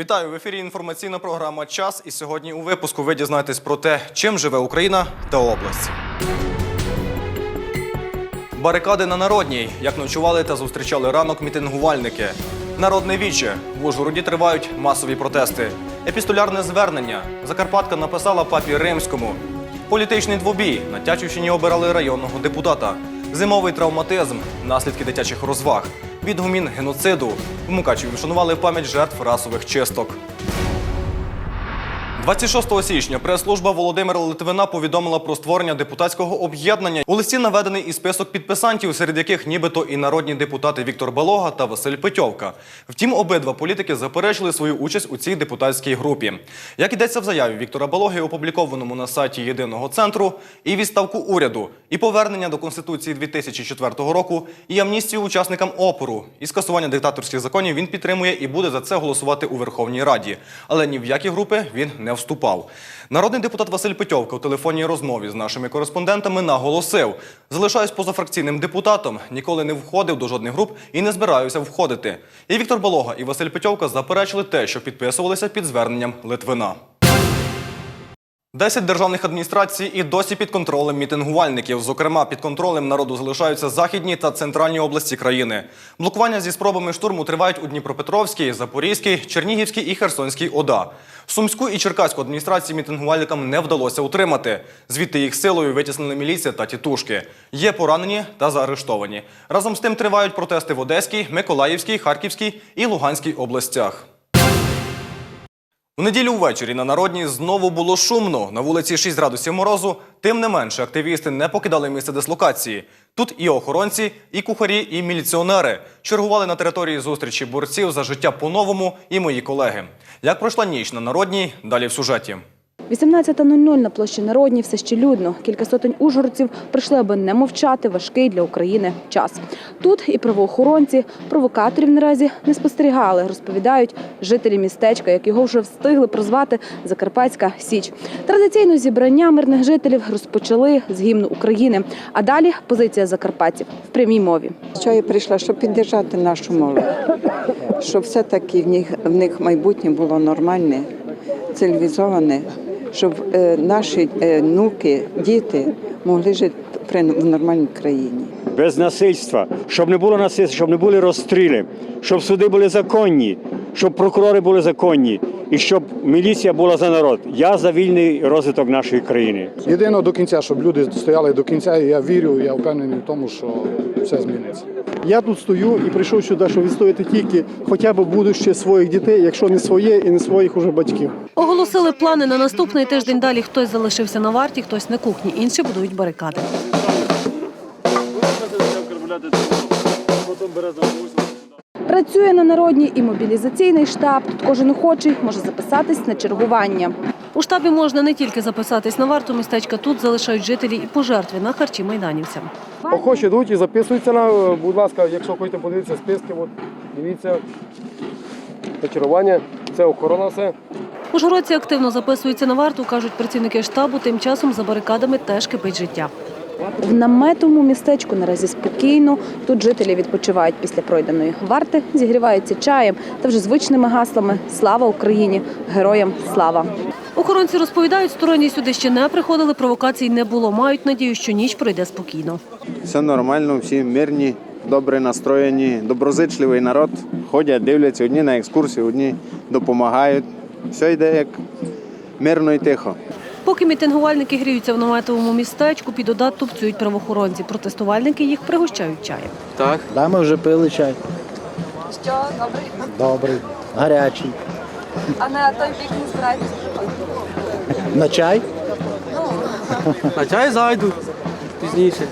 Вітаю в ефірі. Інформаційна програма Час. І сьогодні у випуску ви дізнаєтесь про те, чим живе Україна та область. Барикади на народній, як ночували та зустрічали ранок мітингувальники. Народне віче. В Ужгороді тривають масові протести. Епістолярне звернення. Закарпатка написала папі римському. Політичний двобій. На Тячівщині обирали районного депутата. Зимовий травматизм, наслідки дитячих розваг. Відгумін геноциду. В Мукачеві вшанували пам'ять жертв расових чисток. 26 січня прес-служба Володимира Литвина повідомила про створення депутатського об'єднання. У листі наведений і список підписантів, серед яких нібито і народні депутати Віктор Балога та Василь Петьовка. Втім, обидва політики заперечили свою участь у цій депутатській групі. Як йдеться в заяві Віктора Балоги, опублікованому на сайті єдиного центру, і відставку уряду, і повернення до конституції 2004 року, і амністію учасникам опору, і скасування диктаторських законів він підтримує і буде за це голосувати у Верховній Раді. Але ні в які групи він не вступав. Народний депутат Василь Петьовка у телефонній розмові з нашими кореспондентами наголосив: залишаюсь позафракційним депутатом, ніколи не входив до жодних груп і не збираюся входити. І Віктор Болога і Василь Петьовка заперечили те, що підписувалися під зверненням Литвина. Десять державних адміністрацій і досі під контролем мітингувальників. Зокрема, під контролем народу залишаються західні та центральні області країни. Блокування зі спробами штурму тривають у Дніпропетровській, Запорізькій, Чернігівській і Херсонській ОДА. Сумську і Черкаську адміністрації мітингувальникам не вдалося утримати. Звідти їх силою витіснили міліція та тітушки. Є поранені та заарештовані. Разом з тим тривають протести в Одеській, Миколаївській, Харківській і Луганській областях. У неділю ввечері на народній знову було шумно. На вулиці 6 градусів морозу. Тим не менше, активісти не покидали місце дислокації. Тут і охоронці, і кухарі, і міліціонери чергували на території зустрічі борців за життя по-новому і мої колеги. Як пройшла ніч на народній, далі в сюжеті. 18.00 на площі Народній все ще людно. Кілька сотень ужгородців прийшли, аби не мовчати важкий для України час. Тут і правоохоронці, провокаторів наразі не спостерігали, розповідають жителі містечка, як його вже встигли прозвати Закарпатська Січ. Традиційно зібрання мирних жителів розпочали з гімну України. А далі позиція закарпатців в прямій мові. Що я прийшла, щоб підтримати нашу молодь, щоб все-таки в них, в них майбутнє було нормальне, цивілізоване, щоб е, наші е, внуки, діти могли жити в нормальній країні. без насильства, щоб не було насильства, щоб не були розстріли, щоб суди були законні, щоб прокурори були законні і щоб міліція була за народ. Я за вільний розвиток нашої країни. Єдино до кінця, щоб люди стояли до кінця, і я вірю, я впевнений в тому, що все зміниться. Я тут стою і прийшов сюди, щоб відстояти тільки хоча б будуще своїх дітей, якщо не своє і не своїх уже батьків. Оголосили плани на наступний тиждень. Далі хтось залишився на варті, хтось на кухні, інші будують барикади. Працює на народній і мобілізаційний штаб. Тут кожен охочий може записатись на чергування. У штабі можна не тільки записатись на варту містечка, тут залишають жителі і пожертви на харчі майданівцям. Охочі йдуть і записуються на, будь ласка, якщо хочете подивитися списки, от, дивіться. Зачарування, це охорона все. Ужгородці активно записуються на варту, кажуть працівники штабу. Тим часом за барикадами теж кипить життя. В наметовому містечку наразі спокійно. Тут жителі відпочивають після пройденої варти, зігріваються чаєм та вже звичними гаслами Слава Україні! Героям слава! Охоронці розповідають, сторонні сюди ще не приходили, провокацій не було. Мають надію, що ніч пройде спокійно. Все нормально, всі мирні, добре настроєні, доброзичливий народ. Ходять, дивляться, одні на екскурсії, одні допомагають. Все йде як мирно і тихо. Поки мітингувальники гріються в наметовому містечку, під ОДА тупцюють правоохоронці. Протестувальники їх пригощають чаєм. Да, ми вже пили чай. Що, добрий? Добрий, гарячий. А на той бік не збираєтесь? На чай? На чай зайду пізніше.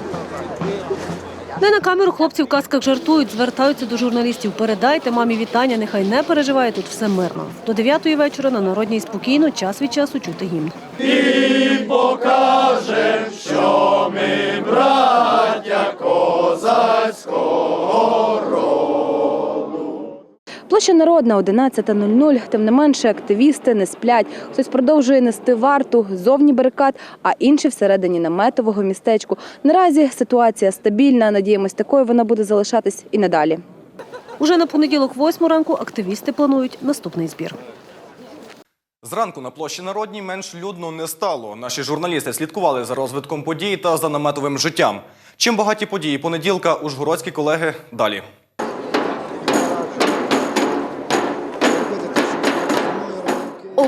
Не на камеру хлопці в касках жартують, звертаються до журналістів. Передайте мамі вітання, нехай не переживає, тут все мирно. До 9 вечора на народній спокійно, час від часу чути гімн. Площа Народна 11.00. Тим не менше, активісти не сплять. Хтось продовжує нести варту зовні барикад, а інші всередині наметового містечку. Наразі ситуація стабільна. Надіємось, такою вона буде залишатись і надалі. Уже на понеділок, 8 ранку, активісти планують наступний збір. Зранку на площі Народній менш людно не стало. Наші журналісти слідкували за розвитком подій та за наметовим життям. Чим багаті події понеділка, ужгородські колеги далі.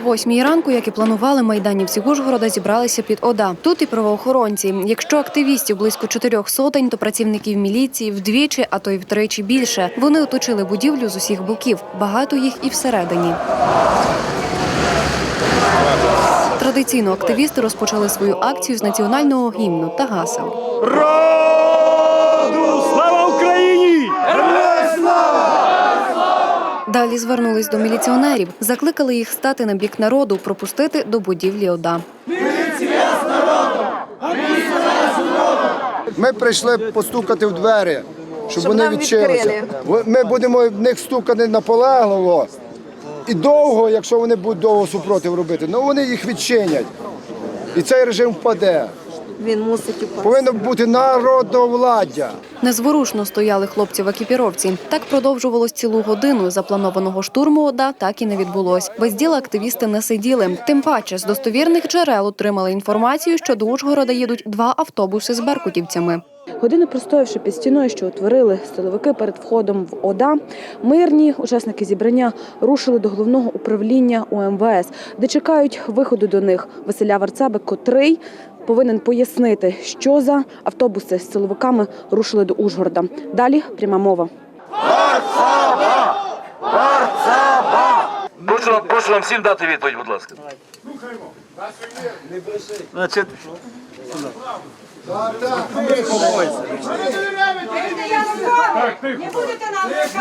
Восьмій ранку, як і планували, майданівці Ужгорода зібралися під ОДА. Тут і правоохоронці. Якщо активістів близько чотирьох сотень, то працівників міліції вдвічі, а то й втричі більше. Вони оточили будівлю з усіх боків. Багато їх і всередині. Традиційно активісти розпочали свою акцію з національного гімну та гасел. Роду! Слава Україні! Далі звернулись до міліціонерів, закликали їх стати на бік народу, пропустити до будівлі ОДА. Ми прийшли постукати в двері, щоб, вони відчинилися. Ми будемо в них стукати наполегливо і довго, якщо вони будуть довго супротив робити, ну вони їх відчинять. І цей режим впаде. Він мусить упасти. Повинно бути народовладдя. Незворушно стояли хлопці в екіпіровці. Так продовжувалось цілу годину. Запланованого штурму ОДА так і не відбулось. Без діла активісти не сиділи. Тим паче з достовірних джерел отримали інформацію, що до Ужгорода їдуть два автобуси з беркутівцями. Годину простоявши під стіною, що утворили силовики перед входом в ОДА, мирні учасники зібрання рушили до головного управління УМВС, де чекають виходу до них Василя Варцаби, котрий повинен пояснити, що за автобуси з силовиками рушили до Ужгорода. Далі пряма мова. Прошу, вам- прошу вам всім дати відповідь, будь ласка. Значить,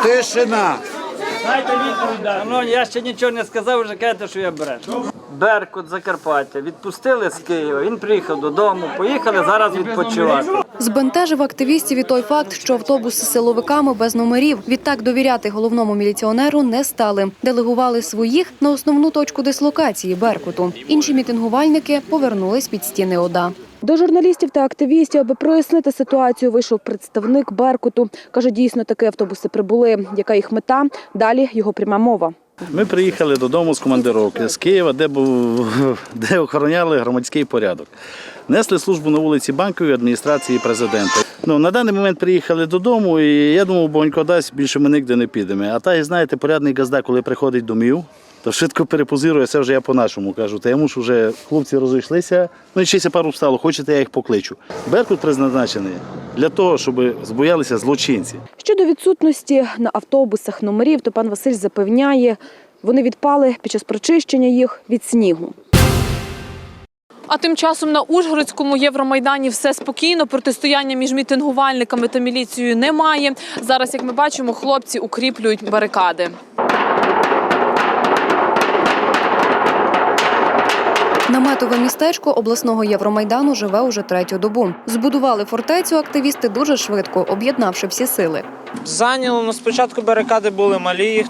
Тишина. ну, я ще нічого не сказав, вже кажете, що я брешу. Беркут Закарпаття відпустили з Києва. Він приїхав додому. Поїхали зараз відпочивати. Збентежив активістів і той факт, що автобуси з силовиками без номерів. Відтак довіряти головному міліціонеру не стали. Делегували своїх на основну точку дислокації Беркуту. Інші мітингувальники повернулись під стіни ОДА. До журналістів та активістів, аби прояснити ситуацію, вийшов представник Беркуту. Каже, дійсно такі автобуси прибули. Яка їх мета? Далі його пряма мова. Ми приїхали додому з командировки з Києва, де був де охороняли громадський порядок. Несли службу на вулиці Банковій адміністрації президента. Ну на даний момент приїхали додому, і я думав, бонько дасть, більше ми ніде не підемо. А та, і знаєте, порядний газда, коли приходить домів, то швидко перепозирує, це вже я по-нашому кажу. Та я мушу вже хлопці розійшлися. Ну і ще ся пару встало, хочете, я їх покличу. Беркут призначений для того, щоб збоялися злочинці. Щодо відсутності на автобусах номерів, то пан Василь запевняє, вони відпали під час прочищення їх від снігу. А тим часом на Ужгородському Євромайдані все спокійно. Протистояння між мітингувальниками та міліцією немає. Зараз, як ми бачимо, хлопці укріплюють барикади. Наметове містечко обласного Євромайдану живе уже третю добу. Збудували фортецю активісти дуже швидко, об'єднавши всі сили. Зайняло, ну спочатку барикади були малі,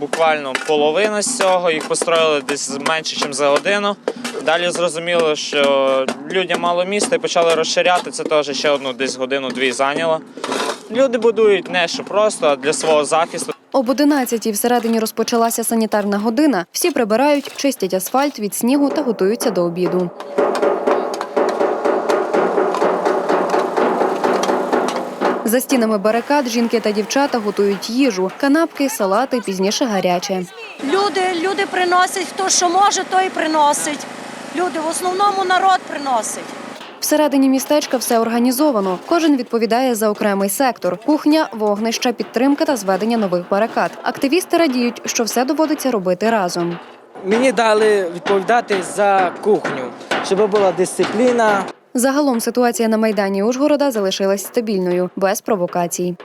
буквально половина з цього, їх построїли десь менше, ніж за годину. Далі зрозуміло, що людям мало міста і почали розширяти, це теж ще одну десь годину-дві зайняло. Люди будують не що просто, а для свого захисту. Об 11-й всередині розпочалася санітарна година. Всі прибирають, чистять асфальт від снігу та готуються до обіду. За стінами барикад жінки та дівчата готують їжу, канапки, салати, пізніше гаряче. Люди, люди приносять, хто що може, той приносить. Люди в основному народ приносить. Всередині містечка все організовано. Кожен відповідає за окремий сектор: кухня, вогнища, підтримка та зведення нових барикад. Активісти радіють, що все доводиться робити разом. Мені дали відповідати за кухню, щоб була дисципліна. Загалом ситуація на майдані Ужгорода залишилась стабільною, без провокацій.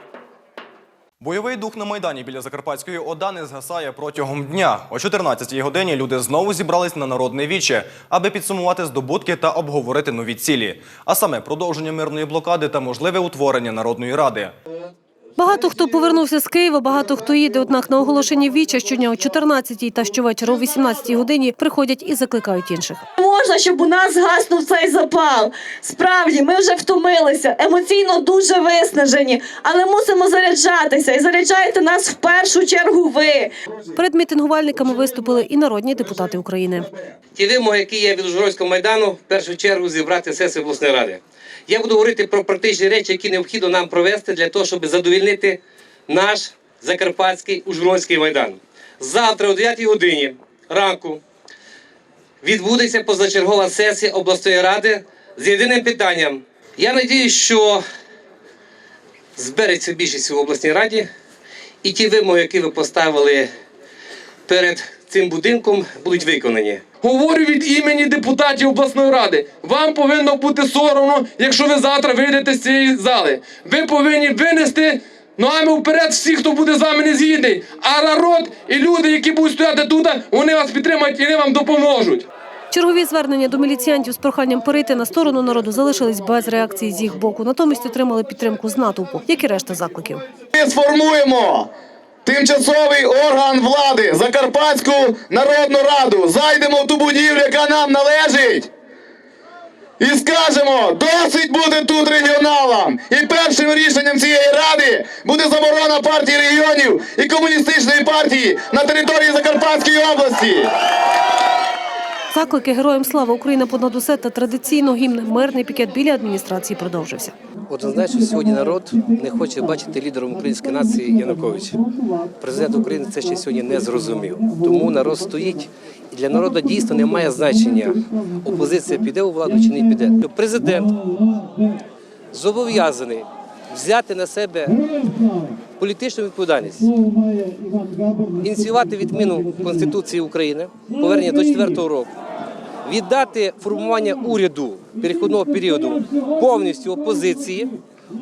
Бойовий дух на майдані біля Закарпатської ОДА не згасає протягом дня. О 14-й годині люди знову зібрались на народне віче, аби підсумувати здобутки та обговорити нові цілі, а саме продовження мирної блокади та можливе утворення народної ради. Багато хто повернувся з Києва, багато хто їде. Однак на оголошення віча щодня о 14-й та щовечора о 18-й годині приходять і закликають інших. можна, щоб у нас згаснув цей запал. Справді, ми вже втомилися, емоційно дуже виснажені, але мусимо заряджатися і заряджаєте нас в першу чергу ви. Перед мітингувальниками виступили і народні депутати України. Ті вимоги, які є від Ужгородського майдану, в першу чергу зібрати сесію обласної ради. Я буду говорити про практичні речі, які необхідно нам провести для того, щоб задовільнити наш Закарпатський Ужгородський майдан. Завтра о 9 годині ранку відбудеться позачергова сесія обласної ради з єдиним питанням. Я надіюсь, що збереться більшість в обласній раді, і ті вимоги, які ви поставили перед цим будинком, будуть виконані. Говорю від імені депутатів обласної ради. Вам повинно бути соромно, якщо ви завтра вийдете з цієї зали. Ви повинні винести ногами вперед всіх, хто буде з вами не згідний. А народ і люди, які будуть стояти тут, вони вас підтримають і вони вам допоможуть. Чергові звернення до міліціянтів з проханням перейти на сторону народу залишились без реакції з їх боку. Натомість отримали підтримку з натовпу, як і решта закликів. Ми сформуємо тимчасовий орган влади Закарпатську Народну Раду. Зайдемо в ту будівлю, яка нам належить. І скажемо, досить буде тут регіоналам. І першим рішенням цієї ради буде заборона партії регіонів і комуністичної партії на території Закарпатської області. Заклики героям слава Україна понад усе та традиційно гімн мирний пікет біля адміністрації продовжився. Однозначно, сьогодні народ не хоче бачити лідером української нації Януковича. Президент України це ще сьогодні не зрозумів. Тому народ стоїть, і для народу дійсно немає значення, опозиція піде у владу чи не піде. Президент зобов'язаний взяти на себе політичну відповідальність, ініціювати відміну Конституції України, повернення до 4-го року, віддати формування уряду перехідного періоду повністю опозиції.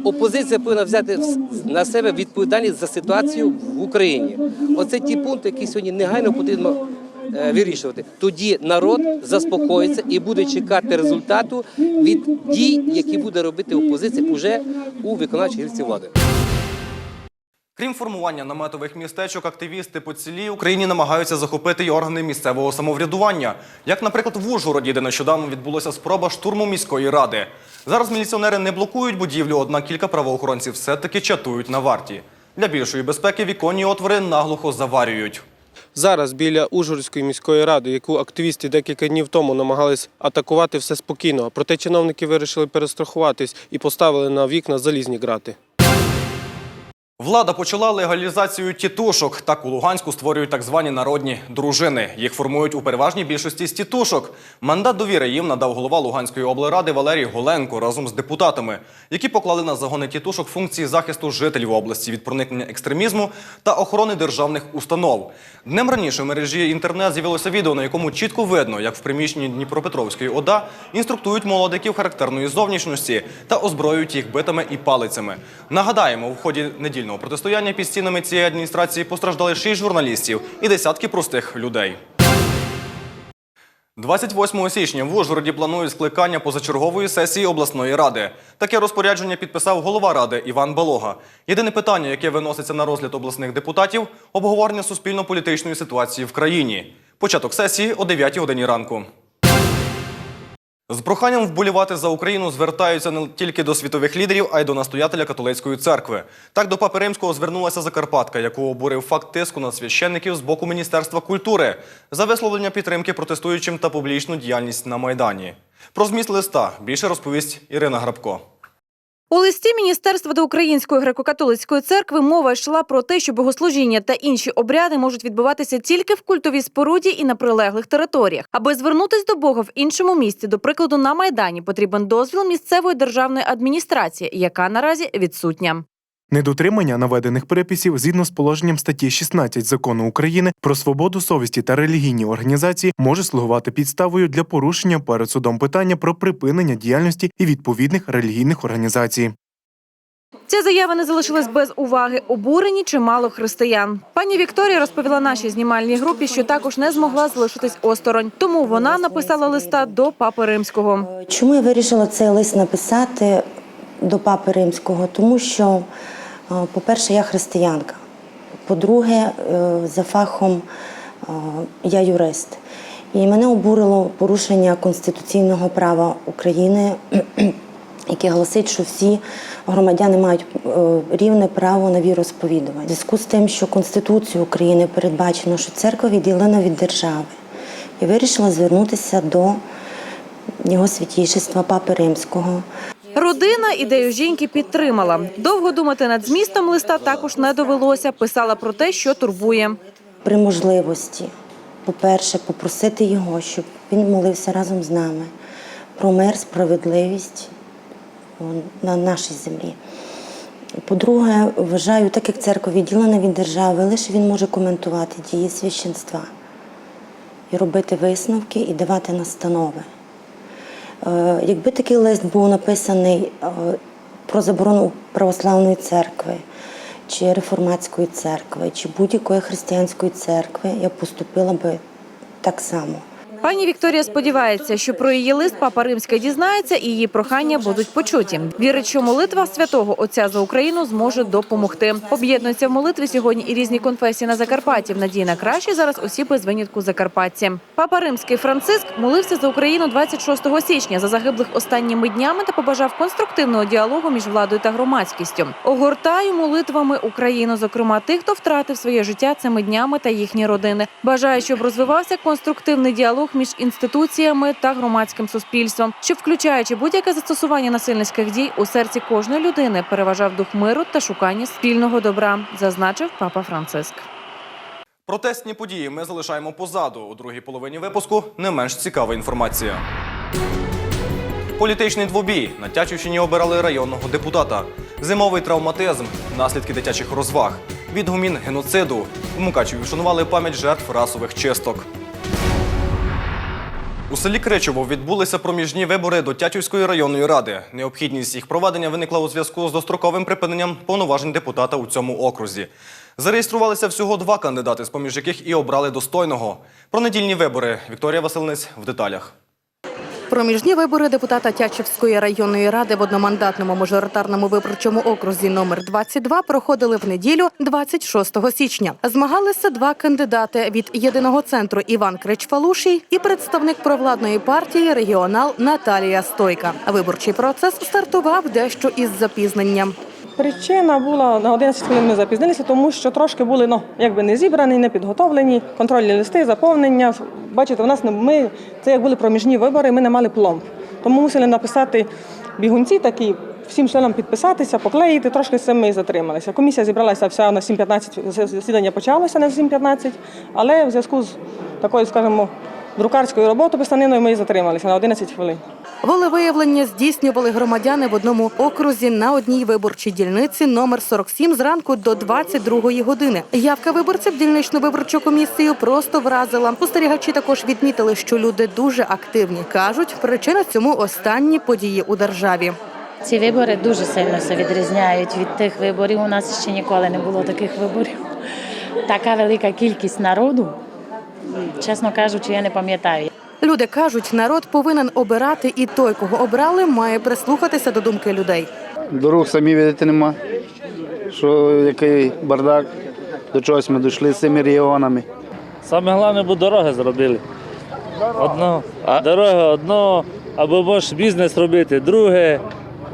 Опозиція повинна взяти на себе відповідальність за ситуацію в Україні. Оце ті пункти, які сьогодні негайно потрібно вирішувати. Тоді народ заспокоїться і буде чекати результату від дій, які буде робити опозиція уже у виконавчій гілці влади. Крім формування наметових містечок, активісти по цілій Україні намагаються захопити й органи місцевого самоврядування. Як, наприклад, в Ужгороді, де нещодавно відбулася спроба штурму міської ради. Зараз міліціонери не блокують будівлю, однак кілька правоохоронців все-таки чатують на варті. Для більшої безпеки віконні отвори наглухо заварюють. Зараз біля Ужгородської міської ради, яку активісти декілька днів тому намагались атакувати все спокійно. Проте чиновники вирішили перестрахуватись і поставили на вікна залізні грати. Влада почала легалізацію тітушок. Так у Луганську створюють так звані народні дружини. Їх формують у переважній більшості з тітушок. Мандат довіри їм надав голова Луганської облради Валерій Голенко разом з депутатами, які поклали на загони тітушок функції захисту жителів області від проникнення екстремізму та охорони державних установ. Днем раніше в мережі інтернет з'явилося відео, на якому чітко видно, як в приміщенні Дніпропетровської ОДА інструктують молодиків характерної зовнішності та озброюють їх битами і палицями. Нагадаємо, в ході недільного протистояння під стінами цієї адміністрації постраждали шість журналістів і десятки простих людей. 28 січня в Ужгороді планують скликання позачергової сесії обласної ради. Таке розпорядження підписав голова ради Іван Балога. Єдине питання, яке виноситься на розгляд обласних депутатів – обговорення суспільно-політичної ситуації в країні. Початок сесії о 9 годині ранку. З проханням вболівати за Україну звертаються не тільки до світових лідерів, а й до настоятеля католицької церкви. Так до папи римського звернулася Закарпатка, яку обурив факт тиску на священників з боку Міністерства культури за висловлення підтримки протестуючим та публічну діяльність на майдані. Про зміст листа більше розповість Ірина Грабко. У листі Міністерства до Української греко-католицької церкви мова йшла про те, що богослужіння та інші обряди можуть відбуватися тільки в культовій споруді і на прилеглих територіях. Аби звернутись до Бога в іншому місці, до прикладу, на Майдані, потрібен дозвіл місцевої державної адміністрації, яка наразі відсутня. Недотримання наведених переписів згідно з положенням статті 16 закону України про свободу совісті та релігійні організації може слугувати підставою для порушення перед судом питання про припинення діяльності і відповідних релігійних організацій. Ця заява не залишилась без уваги. Обурені чимало християн. Пані Вікторія розповіла нашій знімальній групі, що також не змогла залишитись осторонь. Тому вона написала листа до папи римського. Чому я вирішила цей лист написати до папи римського? Тому що По-перше, я християнка. По-друге, е, за фахом е, я юрист. І мене обурило порушення конституційного права України, яке гласить, що всі громадяни мають е, рівне право на віросповідування. В зв'язку з тим, що Конституцією України передбачено, що церква відділена від держави, я вирішила звернутися до його святійшества Папи Римського. Родина ідею жінки підтримала. Довго думати над змістом листа також не довелося. Писала про те, що турбує. при можливості, по-перше, попросити його, щоб він молився разом з нами про мир, справедливість на нашій землі. По-друге, вважаю, так як церква відділена від держави, лише він може коментувати дії священства і робити висновки і давати настанови. Е, Якби такий лист був написаний е, про заборону православної церкви, чи реформатської церкви, чи будь-якої християнської церкви, я поступила би так само. Пані Вікторія сподівається, що про її лист папа Римська дізнається і її прохання будуть почуті. Вірить, що молитва святого Отця за Україну зможе допомогти. Об'єднуються в молитві сьогодні і різні конфесії на Закарпатті. В надії на краще зараз усі без винятку закарпатці. Папа Римський Франциск молився за Україну 26 січня за загиблих останніми днями та побажав конструктивного діалогу між владою та громадськістю. Огортаю молитвами Україну, зокрема тих, хто втратив своє життя цими днями та їхні родини. Бажаю, щоб розвивався конструктивний діалог між інституціями та громадським суспільством, щоб, включаючи будь-яке застосування насильницьких дій, у серці кожної людини переважав дух миру та шукання спільного добра, зазначив папа Франциск. Протестні події ми залишаємо позаду. У другій половині випуску не менш цікава інформація. Політичний двобій. На Тячівщині обирали районного депутата. Зимовий травматизм, наслідки дитячих розваг, відгумін геноциду. У Мукачеві вшанували пам'ять жертв расових чисток. У селі Кричово відбулися проміжні вибори до Тячівської районної ради. Необхідність їх проведення виникла у зв'язку з достроковим припиненням повноважень депутата у цьому окрузі. Зареєструвалися всього два кандидати, з поміж яких і обрали достойного. Про недільні вибори Вікторія Васильниць в деталях. Проміжні вибори депутата Тячівської районної ради в одномандатному мажоритарному виборчому окрузі номер 22 проходили в неділю 26 січня. Змагалися два кандидати від єдиного центру Іван Кричфалушій і представник провладної партії регіонал Наталія Стойка. Виборчий процес стартував дещо із запізненням. Причина була на 11 хвилин ми запізнилися, тому що трошки були ну, якби не зібрані, не підготовлені, контрольні листи, заповнення. Бачите, у нас ми це як були проміжні вибори, ми не мали пломб. Тому мусили написати бігунці такі, всім членам підписатися, поклеїти. Трошки з цим ми і затрималися. Комісія зібралася вся на 7.15, засідання почалося на 7.15, але в зв'язку з такою, скажімо, друкарською роботою писаниною ми і затрималися на 11 хвилин. Волевиявлення здійснювали громадяни в одному окрузі на одній виборчій дільниці номер 47 зранку до 22 години. Явка виборців дільничну виборчу комісію просто вразила. Спостерігачі також відмітили, що люди дуже активні. кажуть, причина цьому останні події у державі. Ці вибори дуже сильно се відрізняють від тих виборів. У нас ще ніколи не було таких виборів. Така велика кількість народу, чесно кажучи, я не пам'ятаю. Люди кажуть, народ повинен обирати, і той, кого обрали, має прислухатися до думки людей. Дорог самі видати нема. Що який бардак, до чогось ми дійшли з цими регіонами. Саме головне, бо дороги зробили. Одно, дороги одно, або можеш бізнес робити, друге.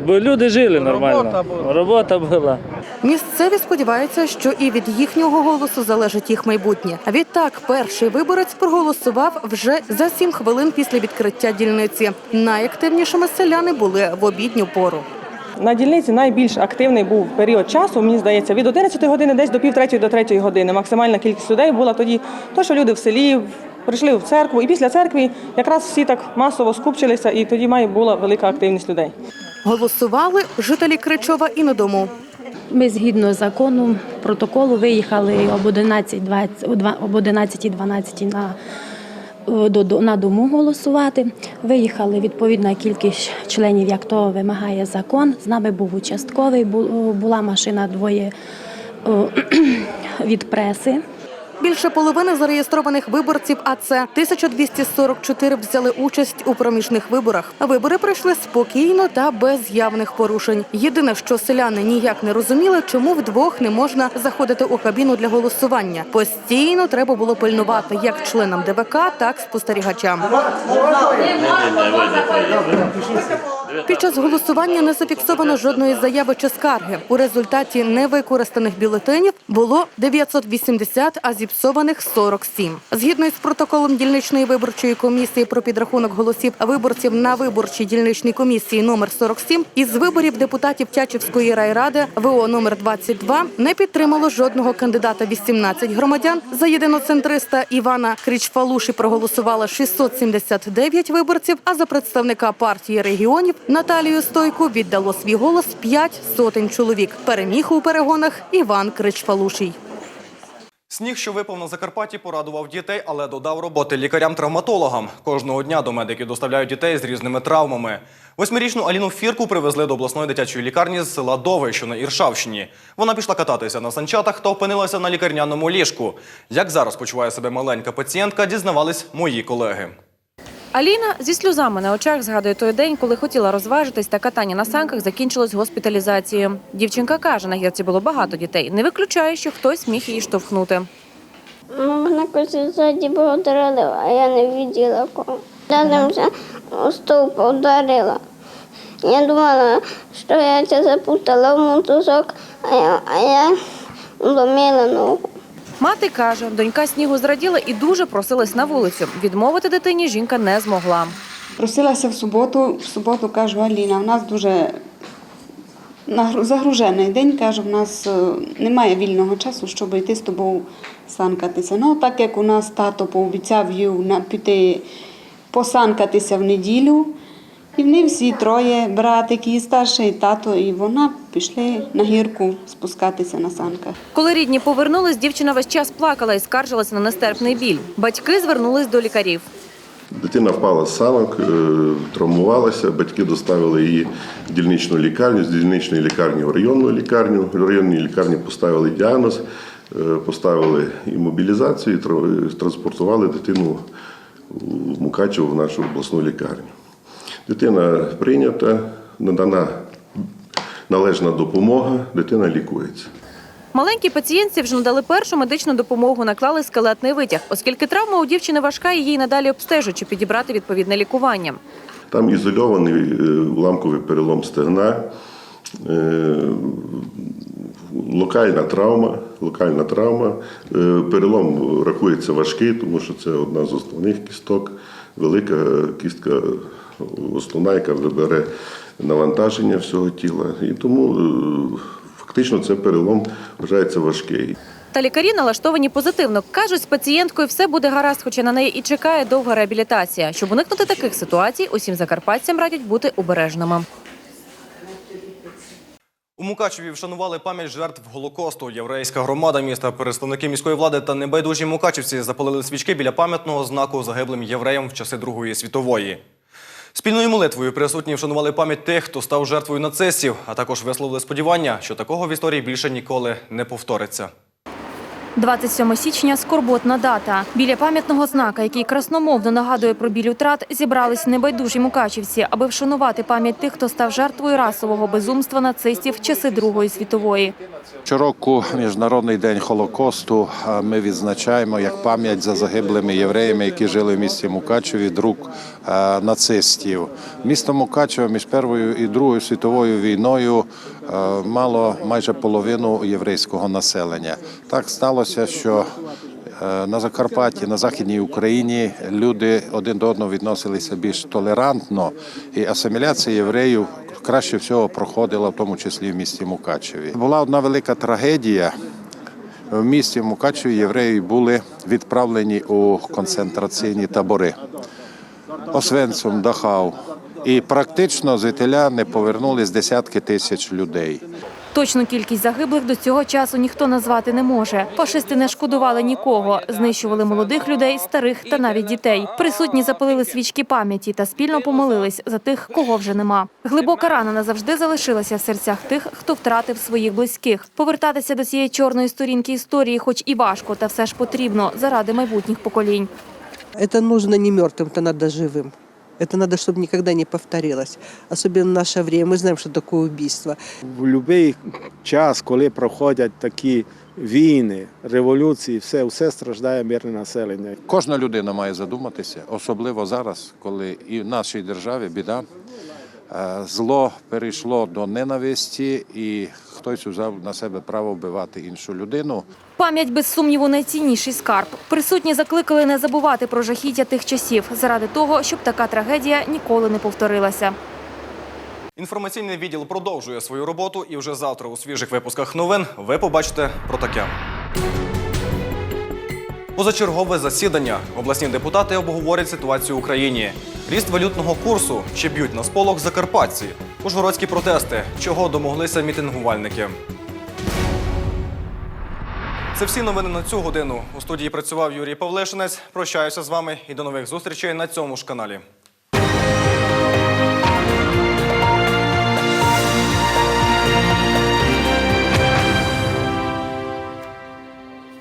Бо люди жили нормально. Робота була. Місцеві сподіваються, що і від їхнього голосу залежить їх майбутнє. Відтак, перший виборець проголосував вже за сім хвилин після відкриття дільниці. Найактивнішими селяни були в обідню пору. На дільниці найбільш активний був період часу, мені здається, від 11 години десь до півтретьої до третьої години. Максимальна кількість людей була тоді, то що люди в селі прийшли в церкву, і після церкви якраз всі так масово скупчилися, і тоді має була велика активність людей. Голосували жителі Кричова і на дому. Ми згідно закону протоколу виїхали об 11.12 об 11.12 на, е, на дому голосувати. Виїхали відповідна кількість членів, як то вимагає закон. З нами був участковий, була машина двоє е, від преси. Більше половини зареєстрованих виборців, а це 1244 взяли участь у проміжних виборах. Вибори пройшли спокійно та без явних порушень. Єдине, що селяни ніяк не розуміли, чому вдвох не можна заходити у кабіну для голосування. Постійно треба було пильнувати як членам ДВК, так і спостерігачам. Під час голосування не зафіксовано жодної заяви чи скарги. У результаті невикористаних бюлетенів було 980, а зіпсованих 47. Згідно із протоколом дільничної виборчої комісії про підрахунок голосів виборців на виборчій дільничній комісії номер 47 із виборів депутатів Тячівської райради ВО номер 22 не підтримало жодного кандидата 18 громадян. За єдиноцентриста Івана Крічфалуші проголосувало 679 виборців, а за представника партії регіонів Наталію Стойку віддало свій голос 5 сотень чоловік. Переміг у перегонах Іван Кричфалушій. Сніг, що випав на Закарпатті, порадував дітей, але додав роботи лікарям-травматологам. Кожного дня до медиків доставляють дітей з різними травмами. Восьмирічну Аліну Фірку привезли до обласної дитячої лікарні з села Дове, що на Іршавщині. Вона пішла кататися на санчатах та опинилася на лікарняному ліжку. Як зараз почуває себе маленька пацієнтка, дізнавались мої колеги. Аліна зі сльозами на очах згадує той день, коли хотіла розважитись та катання на санках закінчилось госпіталізацією. Дівчинка каже, на гірці було багато дітей. Не виключає, що хтось міг її штовхнути. Мене якось ззаді було а я не виділа кого. Рядом у стовп ударила. Я думала, що я це запутала в мотузок, а я, а я ломила ногу. Мати каже, донька снігу зраділа і дуже просилась на вулицю. Відмовити дитині жінка не змогла. Просилася в суботу, в суботу кажу, Аліна, у нас дуже загружений день, кажу, в нас е, немає вільного часу, щоб йти з тобою санкатися. Ну, так як у нас тато пообіцяв їй піти посанкатися в неділю, і вони всі троє, братик, і старший тато, і вона пішли на гірку спускатися на санках. Коли рідні повернулись, дівчина весь час плакала і скаржилася на нестерпний біль. Батьки звернулись до лікарів. Дитина впала з санок, е, травмувалася. Батьки доставили її в дільничну лікарню, з дільничної лікарні в районну лікарню. В районній лікарні поставили діагноз, е, поставили імобілізацію і тра- транспортували дитину в Мукачево в нашу обласну лікарню. Дитина прийнята, надана належна допомога, дитина лікується. Маленькій пацієнтці вже надали першу медичну допомогу, наклали скелетний витяг. Оскільки травма у дівчини важка, її надалі обстежують, щоб підібрати відповідне лікування. Там ізольований е, уламковий перелом стегна, е, локальна травма. Локальна травма. Е, Перелом рахується важкий, тому що це одна з основних кісток, велика кістка основна, яка вибере навантаження всього тіла. І тому е, фактично це перелом вважається важкий. Та лікарі налаштовані позитивно. Кажуть, з пацієнткою все буде гаразд, хоча на неї і чекає довга реабілітація. Щоб уникнути таких ситуацій, усім закарпатцям радять бути обережними. У Мукачеві вшанували пам'ять жертв Голокосту. Єврейська громада міста, представники міської влади та небайдужі мукачівці запалили свічки біля пам'ятного знаку загиблим євреям в часи Другої світової. Спільною молитвою присутні вшанували пам'ять тих, хто став жертвою нацистів, а також висловили сподівання, що такого в історії більше ніколи не повториться. 27 січня скорботна дата. Біля пам'ятного знака, який красномовно нагадує про біль утрат, зібрались небайдужі мукачівці, аби вшанувати пам'ять тих, хто став жертвою расового безумства нацистів в часи Другої світової. Щороку Міжнародний день Холокосту ми відзначаємо як пам'ять за загиблими євреями, які жили в місті Мукачеві від рук нацистів. Місто Мукачево між Першою і Другою світовою війною мало майже половину єврейського населення. Так сталося, що е, на Закарпатті, на Західній Україні люди один до одного відносилися більш толерантно, і асиміляція євреїв краще всього проходила, в тому числі в місті Мукачеві. Була одна велика трагедія. В місті Мукачеві євреї були відправлені у концентраційні табори. Освенцум, Дахау І практично звідтіля не повернулись десятки тисяч людей. Точну кількість загиблих до цього часу ніхто назвати не може. Фашисти не шкодували нікого, знищували молодих людей, старих та навіть дітей. Присутні запалили свічки пам'яті та спільно помолились за тих, кого вже нема. Глибока рана назавжди залишилася в серцях тих, хто втратив своїх близьких. Повертатися до цієї чорної сторінки історії, хоч і важко, та все ж потрібно заради майбутніх поколінь. Это нужно не мертвым, это надо живым. Это надо, чтобы никогда не повторилось. Особенно в наше время. Мы знаем, что такое убийство. В будь-який час, коли проходять такі війни, революції, все, все страждає мирне населення. Кожна людина має задуматися, особливо зараз, коли і в нашій державі біда. Е, Зло перейшло до ненависті, і хтось взяв на себе право вбивати іншу людину. Пам'ять без сумніву найцінніший скарб. Присутні закликали не забувати про жахіття тих часів заради того, щоб така трагедія ніколи не повторилася. Інформаційний відділ продовжує свою роботу, і вже завтра у свіжих випусках новин ви побачите про таке. Позачергове засідання. Обласні депутати обговорять ситуацію в Україні. Ріст валютного курсу чи б'ють на сполох закарпатці. Ужгородські протести. Чого домоглися мітингувальники. Це всі новини на цю годину. У студії працював Юрій Павлишинець. Прощаюся з вами і до нових зустрічей на цьому ж каналі.